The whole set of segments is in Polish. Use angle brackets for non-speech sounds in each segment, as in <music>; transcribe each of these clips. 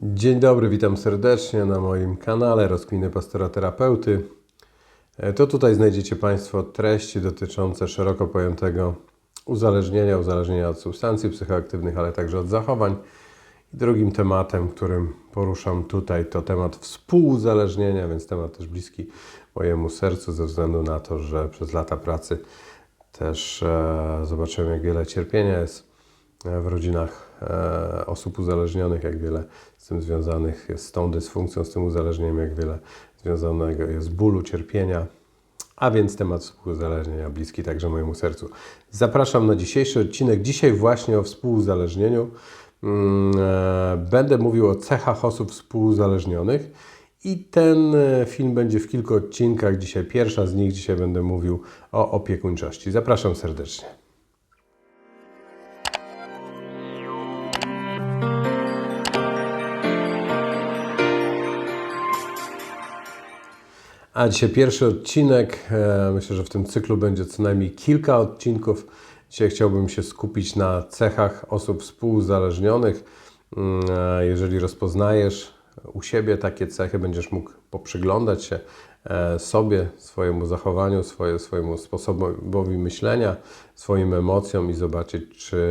Dzień dobry, witam serdecznie na moim kanale Rozkminy Pastora Terapeuty. E, To tutaj znajdziecie Państwo treści dotyczące szeroko pojętego uzależnienia, uzależnienia od substancji psychoaktywnych, ale także od zachowań. Drugim tematem, którym poruszam tutaj, to temat współuzależnienia, więc temat też bliski mojemu sercu, ze względu na to, że przez lata pracy też e, zobaczyłem, jak wiele cierpienia jest w rodzinach e, osób uzależnionych, jak wiele z tym związanych jest z tą dysfunkcją, z tym uzależnieniem, jak wiele związanego jest bólu, cierpienia, a więc temat współuzależnienia bliski także mojemu sercu. Zapraszam na dzisiejszy odcinek. Dzisiaj właśnie o współuzależnieniu. Mm, e, Będę mówił o cechach osób współuzależnionych i ten e, film będzie w kilku odcinkach. Dzisiaj pierwsza z nich. Dzisiaj będę mówił o opiekuńczości. Zapraszam serdecznie. A dzisiaj pierwszy odcinek. E, Myślę, że w tym cyklu będzie co najmniej kilka odcinków. Dzisiaj chciałbym się skupić na cechach osób współuzależnionych. Mm, Jeżeli rozpoznajesz u siebie takie cechy, będziesz mógł poprzyglądać się e, sobie, swojemu zachowaniu, swoje, swojemu sposobowi myślenia, swoim emocjom i zobaczyć, czy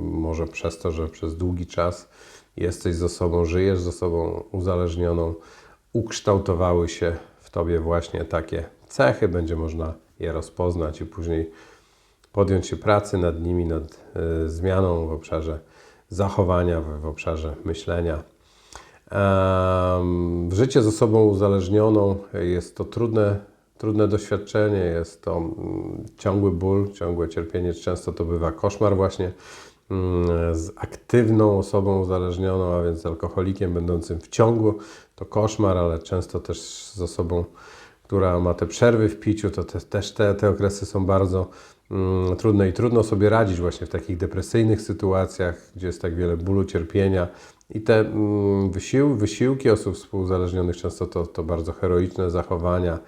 może przez to, że przez długi czas jesteś ze sobą, żyjesz ze sobą uzależnioną, ukształtowały się w tobie właśnie takie cechy, będzie można je rozpoznać i później podjąć się pracy nad nimi, nad y, zmianą w obszarze zachowania, w, w obszarze myślenia. Em, życie z osobą uzależnioną jest to trudne, trudne doświadczenie, jest to mm, ciągły ból, ciągłe cierpienie, często to bywa koszmar właśnie z aktywną osobą uzależnioną, a więc z alkoholikiem będącym w ciągu. To koszmar, ale często też z osobą, która ma te przerwy w piciu, to te, też te, te okresy są bardzo mm, trudne i trudno sobie radzić właśnie w takich depresyjnych sytuacjach, gdzie jest tak wiele bólu, cierpienia. I te mm, wysił, wysiłki osób współuzależnionych, często to, to bardzo heroiczne zachowania,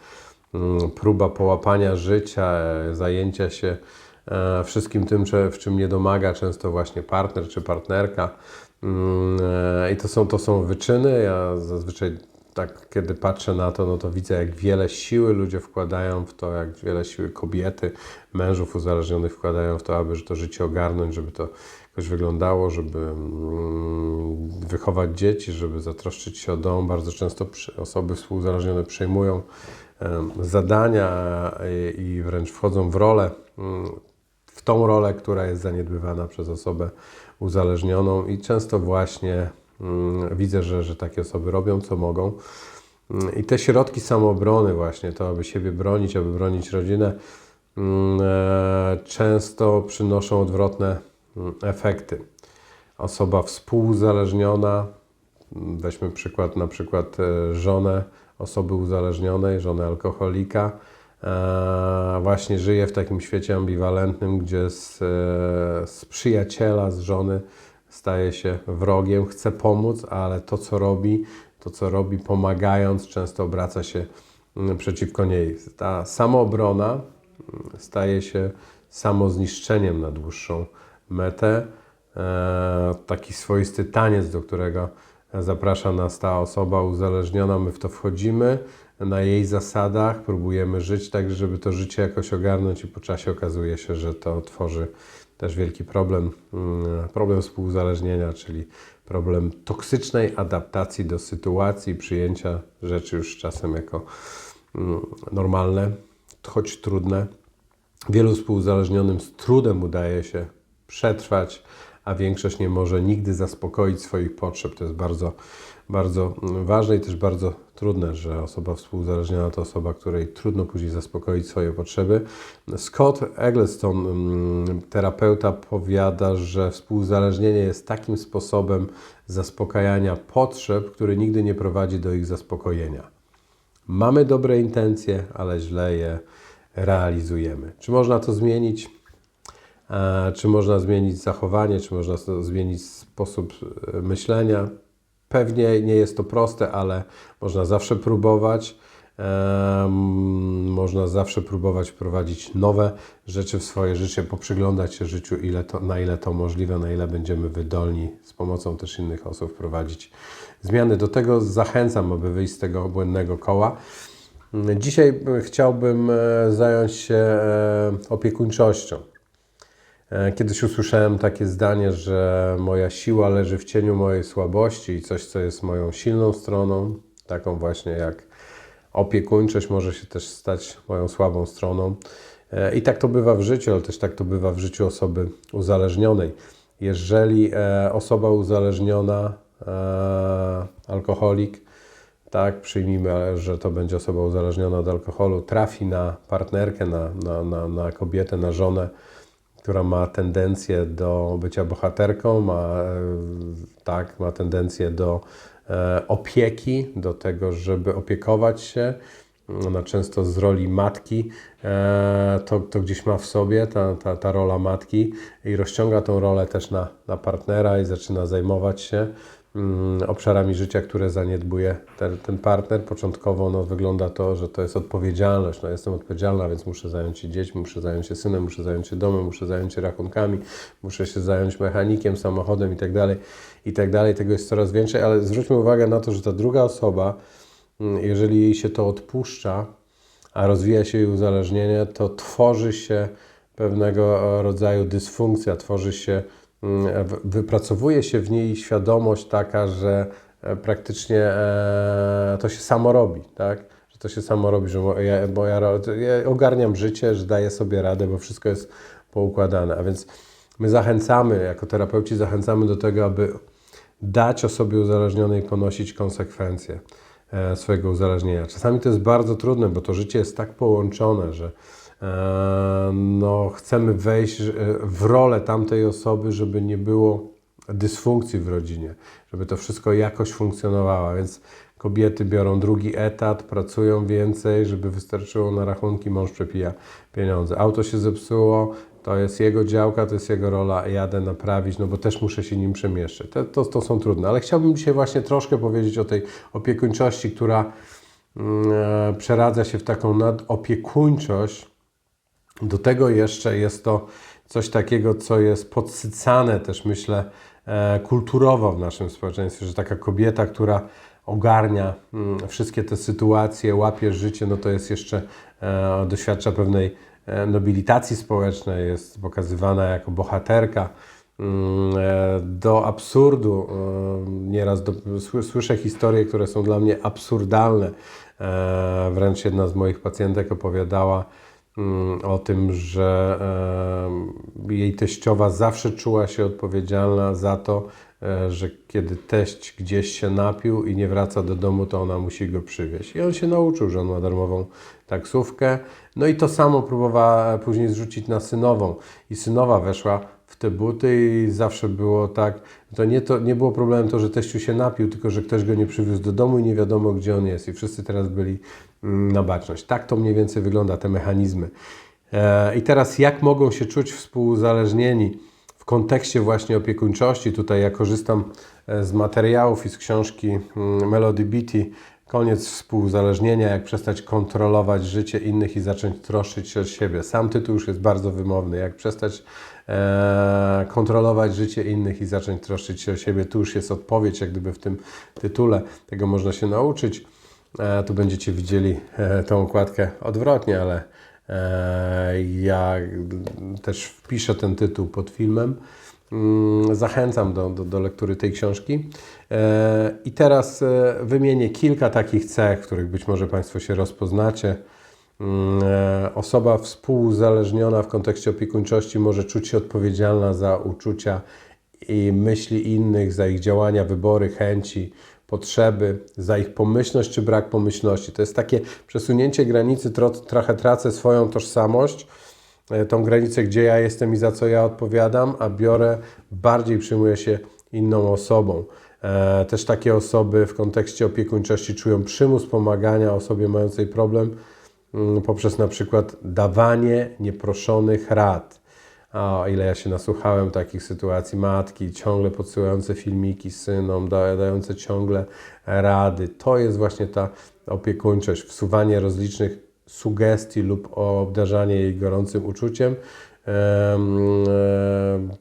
mm, próba połapania życia, e, zajęcia się wszystkim tym, w czym nie domaga często właśnie partner czy partnerka. Mm, e, I to są, to są wyczyny. Ja zazwyczaj tak, kiedy patrzę na to, no to widzę, jak wiele siły ludzie wkładają w to, jak wiele siły kobiety, mężów uzależnionych wkładają w to, aby to życie ogarnąć, żeby to jakoś wyglądało, żeby mm, wychować dzieci, żeby zatroszczyć się o dom. Bardzo często osoby współuzależnione przejmują zadania i, i wręcz wchodzą w rolę, mm, w tą rolę, która jest zaniedbywana przez osobę uzależnioną i często właśnie mm, widzę, że, że takie osoby robią co mogą. Mm, I te środki samoobrony właśnie, to aby siebie bronić, aby bronić rodzinę, mm, e, często przynoszą odwrotne efekty. Osoba współuzależniona, weźmy przykład na przykład e, żonę osoby uzależnionej, żonę alkoholika, właśnie żyje w takim świecie ambiwalentnym, gdzie z, e, z przyjaciela, z żony staje się wrogiem, chce pomóc, ale to co robi, to co robi pomagając, często obraca się mm, przeciwko niej. Ta samoobrona mm, staje się samozniszczeniem na dłuższą metę. E, taki swoisty taniec, do którego zaprasza nas ta osoba uzależniona. My w to wchodzimy na jej zasadach, próbujemy żyć tak, żeby to życie jakoś ogarnąć i po czasie okazuje się, że to tworzy też wielki problem, mm, problem współuzależnienia, czyli problem toksycznej adaptacji do sytuacji, przyjęcia rzeczy już czasem jako mm, normalne, choć trudne. Wielu współuzależnionym z trudem udaje się przetrwać, a większość nie może nigdy zaspokoić swoich potrzeb. To jest bardzo, bardzo ważne i też bardzo trudne, że osoba współuzależniona to osoba, której trudno później zaspokoić swoje potrzeby. Scott Eggleston, mm, terapeuta, powiada, że współuzależnienie jest takim sposobem zaspokajania potrzeb, który nigdy nie prowadzi do ich zaspokojenia. Mamy dobre intencje, ale źle je realizujemy. Czy można to zmienić? Czy można zmienić zachowanie, czy można zmienić sposób e, myślenia? Pewnie nie jest to proste, ale można zawsze próbować. Można zawsze próbować wprowadzić nowe rzeczy w swoje życie, poprzyglądać się życiu, ile to, na ile to możliwe, na ile będziemy wydolni z pomocą też innych osób wprowadzić zmiany. Do tego zachęcam, aby wyjść z tego błędnego koła. Dzisiaj chciałbym e, zająć się e, opiekuńczością. E, Kiedyś usłyszałem takie zdanie, że moja siła leży w cieniu mojej słabości i coś, co jest moją silną stroną, taką właśnie jak opiekuńczość, może się też stać moją słabą stroną. E, I tak to bywa w życiu, ale też tak to bywa w życiu osoby uzależnionej. Jeżeli e, osoba uzależniona, alkoholik, tak, przyjmijmy, że to będzie osoba uzależniona od alkoholu, trafi na partnerkę, na, na, na, na kobietę, na żonę, która ma tendencję do bycia bohaterką, ma, e, tak, ma tendencję do e, opieki, do tego, żeby opiekować się. Ona często z roli matki e, to, to gdzieś ma w sobie, ta, ta, ta rola matki i rozciąga tą rolę też na, na partnera i zaczyna zajmować się obszarami życia, które zaniedbuje ten, ten partner. Początkowo no, wygląda to, że to jest odpowiedzialność. No, jestem odpowiedzialna, więc muszę zająć się dziećmi, muszę zająć się synem, muszę zająć się domem, muszę zająć się rachunkami, muszę się zająć mechanikiem, samochodem i tak dalej, i tak. Tego jest coraz więcej, ale zwróćmy uwagę na to, że ta druga osoba, mm, jeżeli jej się to odpuszcza, a rozwija się jej uzależnienie, to tworzy się pewnego rodzaju dysfunkcja, tworzy się, mm, wypracowuje się w niej świadomość taka, że e, praktycznie e, to się samo robi, tak? Że to się samo robi, że ja, bo ja, ja ogarniam życie, że daję sobie radę, bo wszystko jest poukładane. A więc my zachęcamy, jako terapeuci zachęcamy do tego, aby dać osobie uzależnionej ponosić konsekwencje e, swojego uzależnienia. Czasami to jest bardzo trudne, bo to życie jest tak połączone, że e, no, chcemy wejść w rolę tamtej osoby, żeby nie było dysfunkcji w rodzinie, żeby to wszystko jakoś funkcjonowało, więc kobiety biorą drugi etat, pracują więcej, żeby wystarczyło na rachunki, mąż przepija pieniądze. Auto się zepsuło, to jest jego działka, to jest jego rola, jadę naprawić, no bo też muszę się nim przemieszczać. To, to, to są trudne, ale chciałbym dzisiaj właśnie troszkę powiedzieć o tej opiekuńczości, która e, przeradza się w taką nadopiekuńczość, do tego jeszcze jest to coś takiego, co jest podsycane też, myślę, e, kulturowo w naszym społeczeństwie, że taka kobieta, która ogarnia mm, wszystkie te sytuacje, łapie życie, no to jest jeszcze, e, doświadcza pewnej e, nobilitacji społecznej, jest pokazywana jako bohaterka. Mm, Do absurdu nieraz do, sły- słyszę historie, które są dla mnie absurdalne. Wręcz jedna z moich pacjentek opowiadała, o tym, że e, jej teściowa zawsze czuła się odpowiedzialna za to, e, że kiedy teść gdzieś się napił i nie wraca do domu, to ona musi go przywieźć. I on się nauczył, że on ma darmową taksówkę. No i to samo próbowała później zrzucić na synową. I synowa weszła te buty i zawsze było tak, to nie, to nie było problemem to, że teściu się napił, tylko że ktoś go nie przywiózł do domu i nie wiadomo, gdzie on jest. I wszyscy teraz byli mm, na baczność. Tak to mniej więcej wygląda, te mechanizmy. E, I teraz jak mogą się czuć współuzależnieni w kontekście właśnie opiekuńczości? Tutaj ja korzystam e, z materiałów i z książki mm, Melody Beatty Koniec współuzależnienia, jak przestać kontrolować życie innych i zacząć troszczyć się o siebie. Sam tytuł już jest bardzo wymowny. Jak przestać kontrolować życie innych i zacząć troszczyć się o siebie. Tu już jest odpowiedź, jak gdyby w tym tytule. Tego można się nauczyć. E, tu będziecie widzieli e, tą okładkę odwrotnie, ale e, ja też wpiszę ten tytuł pod filmem. Mm, Zachęcam do, do, do lektury tej książki. E, I teraz e, wymienię kilka takich cech, których być może Państwo się rozpoznacie. Mm, e, Osoba współuzależniona w kontekście opiekuńczości może czuć się odpowiedzialna za uczucia i myśli innych, za ich działania, wybory, chęci, potrzeby, za ich pomyślność czy brak pomyślności. To jest takie przesunięcie granicy, tro, trochę tracę swoją tożsamość, e, tą granicę, gdzie ja jestem i za co ja odpowiadam, a biorę, bardziej przyjmuję się inną osobą. E, Też takie osoby w kontekście opiekuńczości czują przymus pomagania osobie mającej problem poprzez na przykład dawanie nieproszonych rad. A o ile ja się nasłuchałem takich sytuacji, matki ciągle podsyłające filmiki synom, da- dające ciągle rady. To jest właśnie ta opiekuńczość, wsuwanie rozlicznych sugestii lub obdarzanie jej gorącym uczuciem.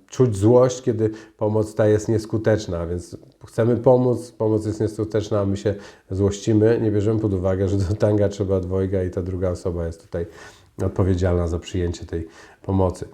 Czuć złość, kiedy pomoc ta jest nieskuteczna, więc chcemy pomóc, pomoc jest nieskuteczna, a my się złościmy, nie bierzemy pod uwagę, że do tanga trzeba dwojga i ta druga osoba jest tutaj odpowiedzialna za przyjęcie tej pomocy.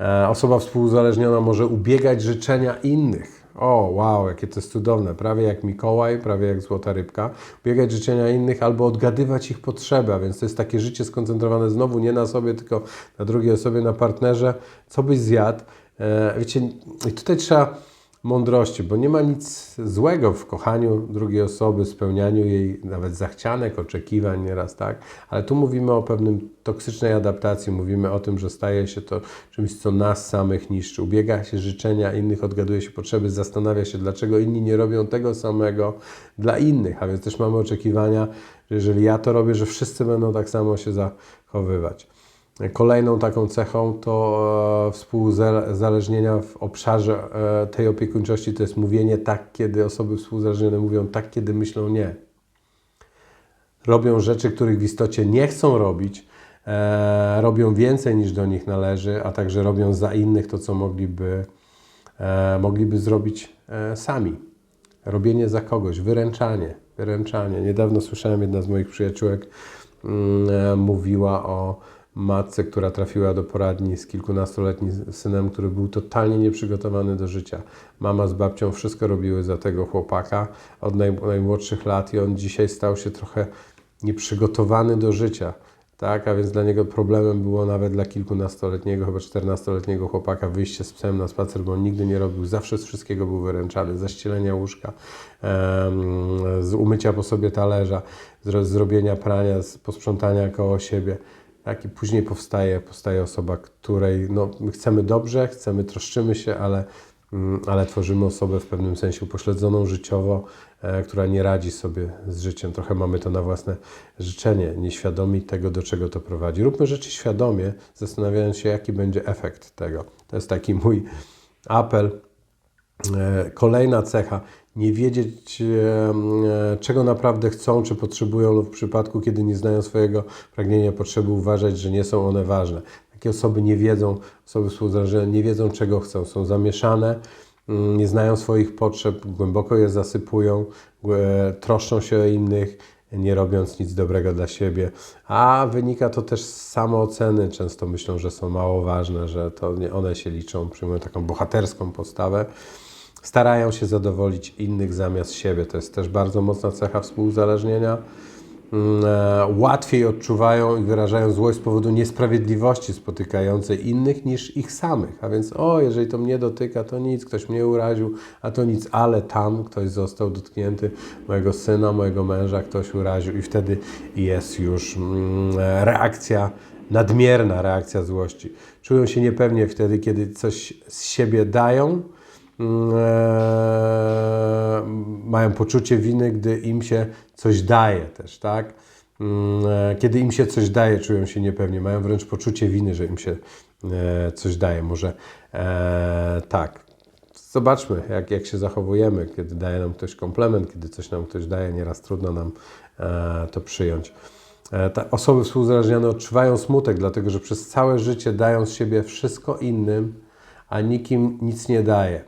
E, Osoba współuzależniona może ubiegać życzenia innych. O, wow, jakie to jest cudowne. Prawie jak Mikołaj, prawie jak złota rybka. Ubiegać życzenia innych albo odgadywać ich potrzeby, a więc to jest takie życie skoncentrowane znowu nie na sobie, tylko na drugiej osobie, na partnerze. Co byś zjadł? E, wiecie, i tutaj trzeba mądrości, bo nie ma nic złego w kochaniu drugiej osoby, spełnianiu jej nawet zachcianek, oczekiwań nieraz, tak? Ale tu mówimy o pewnym toksycznej adaptacji, mówimy o tym, że staje się to czymś, co nas samych niszczy. Ubiega się życzenia innych, odgaduje się potrzeby, zastanawia się, dlaczego inni nie robią tego samego dla innych, a więc też mamy oczekiwania, że jeżeli ja to robię, że wszyscy będą tak samo się zachowywać. Kolejną taką cechą to e, współzależnienia w obszarze e, tej opiekuńczości to jest mówienie tak, kiedy osoby współzależnione mówią tak, kiedy myślą nie. Robią rzeczy, których w istocie nie chcą robić, e, robią więcej niż do nich należy, a także robią za innych to, co mogliby, mogliby zrobić sami. Robienie za kogoś, wyręczanie, wyręczanie. Niedawno słyszałem, jedna z moich przyjaciółek mm, mówiła o matce, która trafiła do poradni z kilkunastoletnim synem, który był totalnie nieprzygotowany do życia. Mama z babcią wszystko robiły za tego chłopaka od naj, najmłodszych lat i on dzisiaj stał się trochę nieprzygotowany do życia. Tak, a więc dla niego problemem było nawet dla kilkunastoletniego, chyba czternastoletniego chłopaka wyjście z psem na spacer, bo on nigdy nie robił, zawsze z wszystkiego był wyręczany, ze ścielenia łóżka, z umycia po sobie talerza, z zrobienia prania, z posprzątania koło siebie. Tak, i później powstaje, powstaje osoba, której no, my chcemy dobrze, chcemy, troszczymy się, ale, mm, ale tworzymy osobę w pewnym sensie upośledzoną życiowo, e, która nie radzi sobie z życiem. Trochę mamy to na własne życzenie, nieświadomi tego, do czego to prowadzi. Róbmy rzeczy świadomie, zastanawiając się, jaki będzie efekt tego. To jest taki mój apel. E, Kolejna cecha, nie wiedzieć, e, e, czego naprawdę chcą, czy potrzebują, lub w przypadku, kiedy nie znają swojego pragnienia, potrzeby, uważać, że nie są one ważne. Takie osoby nie wiedzą, osoby współzależne nie wiedzą, czego chcą, są zamieszane, mm, nie znają swoich potrzeb, głęboko je zasypują, głę- troszczą się o innych, nie robiąc nic dobrego dla siebie. A wynika to też z samooceny. Często myślą, że są mało ważne, że to one się liczą, przyjmują taką bohaterską postawę. Starają się zadowolić innych zamiast siebie. To jest też bardzo mocna cecha współuzależnienia. Mm, e, Łatwiej odczuwają i wyrażają złość z powodu niesprawiedliwości spotykającej innych niż ich samych. A więc, o, jeżeli to mnie dotyka, to nic, ktoś mnie uraził, a to nic, ale tam ktoś został dotknięty, mojego syna, mojego męża ktoś uraził, i wtedy jest już mm, reakcja nadmierna reakcja złości. Czują się niepewnie wtedy, kiedy coś z siebie dają, mają poczucie winy, gdy im się coś daje też, tak? Mm, e, Kiedy im się coś daje, czują się niepewnie, mają wręcz poczucie winy, że im się e, coś daje. Może e, tak. Zobaczmy, jak, jak się zachowujemy, kiedy daje nam ktoś komplement, kiedy coś nam ktoś daje, nieraz trudno nam to przyjąć. E, ta, osoby współzależnione odczuwają smutek, dlatego że przez całe życie dają z siebie wszystko innym, a nikim nic nie daje.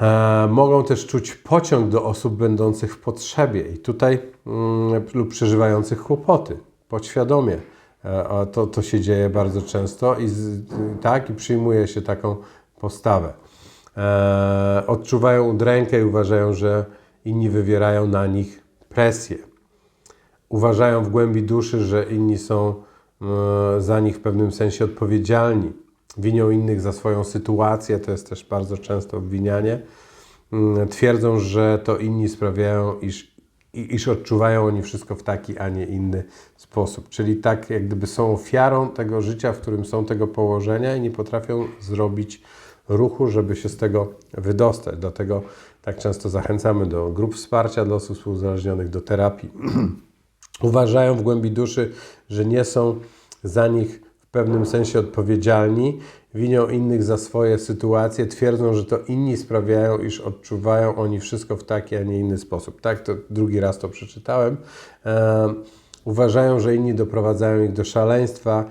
E, mogą też czuć pociąg do osób będących w potrzebie i tutaj mm, lub przeżywających kłopoty podświadomie. E, to, to się dzieje bardzo często i z, tak i przyjmuje się taką postawę. E, odczuwają udrękę i uważają, że inni wywierają na nich presję. Uważają w głębi duszy, że inni są za nich w pewnym sensie odpowiedzialni. Winią innych za swoją sytuację, to jest też bardzo często obwinianie. Mm, Twierdzą, że to inni sprawiają, iż, iż odczuwają oni wszystko w taki, a nie inny sposób. Czyli tak, jak gdyby są ofiarą tego życia, w którym są, tego położenia i nie potrafią zrobić ruchu, żeby się z tego wydostać. Dlatego tak często zachęcamy do grup wsparcia dla osób współzależnionych, do terapii. <clears throat> Uważają w głębi duszy, że nie są za nich pewnym sensie odpowiedzialni, winią innych za swoje sytuacje, twierdzą, że to inni sprawiają, iż odczuwają oni wszystko w taki, a nie inny sposób. Tak, to drugi raz to przeczytałem. Uważają, że inni doprowadzają ich do szaleństwa,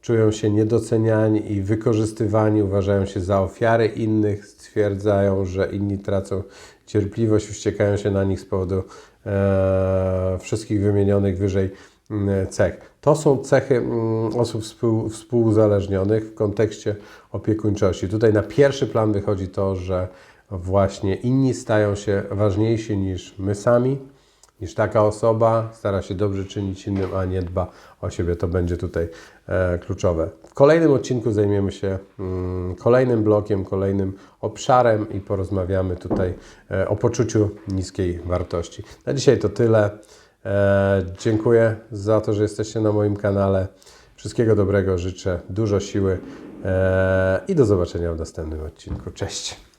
czują się niedoceniani i wykorzystywani, uważają się za ofiary innych, stwierdzają, że inni tracą cierpliwość, wściekają się na nich z powodu e, wszystkich wymienionych wyżej mm, cech. To są cechy mm, osób współ, współuzależnionych w kontekście opiekuńczości. Tutaj na pierwszy plan wychodzi to, że właśnie inni stają się ważniejsi niż my sami, niż taka osoba, stara się dobrze czynić innym, a nie dba o siebie. To będzie tutaj e, kluczowe. W kolejnym odcinku zajmiemy się mm, kolejnym blokiem, kolejnym obszarem i porozmawiamy tutaj e, o poczuciu niskiej wartości. Na dzisiaj to tyle. E, dziękuję za to, że jesteście na moim kanale. Wszystkiego dobrego życzę, dużo siły e, i do zobaczenia w następnym odcinku. Cześć!